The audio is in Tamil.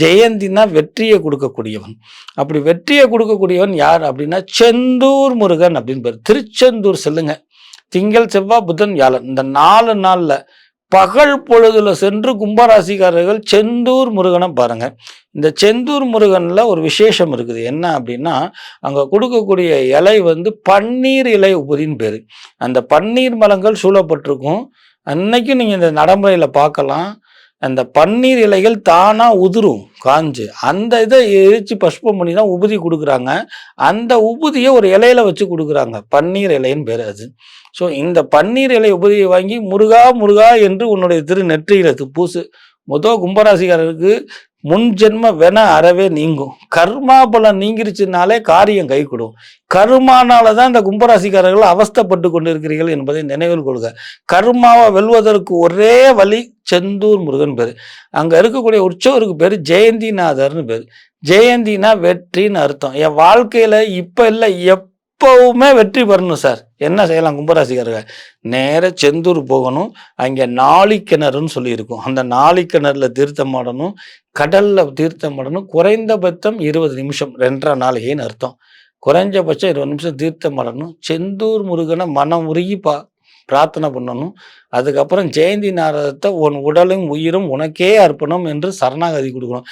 ஜெயந்தினா வெற்றியை கொடுக்கக்கூடியவன். அப்படி வெற்றியை கொடுக்கக்கூடியவன் யார் அப்படின்னா செந்தூர் முருகன் அப்படின்னு பேர். திருச்செந்தூர் செல்லுங்க. திங்கள் செவ்வாய் புதன் வியாழன். இந்த நாலு நாளில் பகல் பொழுதுல சென்று கும்பராசிக்காரர்கள் செந்தூர் முருகனை பாருங்க. இந்த செந்தூர் முருகன்ல ஒரு விசேஷம் இருக்குது. என்ன அப்படின்னா அங்க கொடுக்கக்கூடிய இலை வந்து பன்னீர் இலை உபதின்னு பேரு. அந்த பன்னீர் மலங்கள் சூழப்பட்டிருக்கும். அன்னைக்கும் நீங்க இந்த நடைமுறையில பார்க்கலாம். அந்த பன்னீர் இலைகள் தானாக உதிரும் காஞ்சு. அந்த இதை எரித்து பஷ்பம் பண்ணி தான் உபதி கொடுக்குறாங்க. அந்த உபதியை ஒரு இலையில வச்சு கொடுக்குறாங்க. பன்னீர் இலைன்னு பேர் அது. ஸோ இந்த பன்னீர் இலை உபதியை வாங்கி முருகா முருகா என்று உன்னுடைய திரு நெற்றியில பூசு. மொதல் கும்பராசிக்காரருக்கு முன் ஜென்ம வென அறவே நீங்கும். கர்மா பலம் நீங்கிருச்சுனாலே காரியம் கைகூடும். கர்மானால தான் இந்த கும்பராசிக்காரர்கள் அவஸ்தைப்பட்டு கொண்டிருக்கிறீர்கள் என்பதை நினைவில் கொள்க. கர்மாவை வெல்வதற்கு ஒரே வழி செந்தூர் முருகன் பேர். அங்கே இருக்கக்கூடிய உற்சவருக்கு பேர் ஜெயந்திநாதர்னு பேர். ஜெயந்தினா வெற்றின்னு அர்த்தம். என் வாழ்க்கையில் இப்போ இல்லை எப்போவுமே வெற்றி பெறணும் சார். என்ன செய்யலாம் கும்பராசிக்காரர்கள்? நேர செந்தூர் போகணும். அங்கே நாளிக்கிணறுன்னு சொல்லியிருக்கும். அந்த நாளிக்கிணறில் தீர்த்தம் ஆடணும். கடலில் தீர்த்தம் ஆடணும். குறைந்தபட்சம் இருபது நிமிஷம் ரெண்டரை நாளைக்குன்னு அர்த்தம். குறைஞ்சபட்சம் இருபது நிமிஷம் தீர்த்தம் ஆடணும். செந்தூர் முருகனை மனம் உருகி பா பிரார்த்தனை பண்ணணும். அதுக்கப்புறம் ஜெயந்தி நாரதத்தை உன் உடலும் உயிரும் உனக்கே அர்ப்பணம் என்று சரணாகதி கொடுக்கணும்.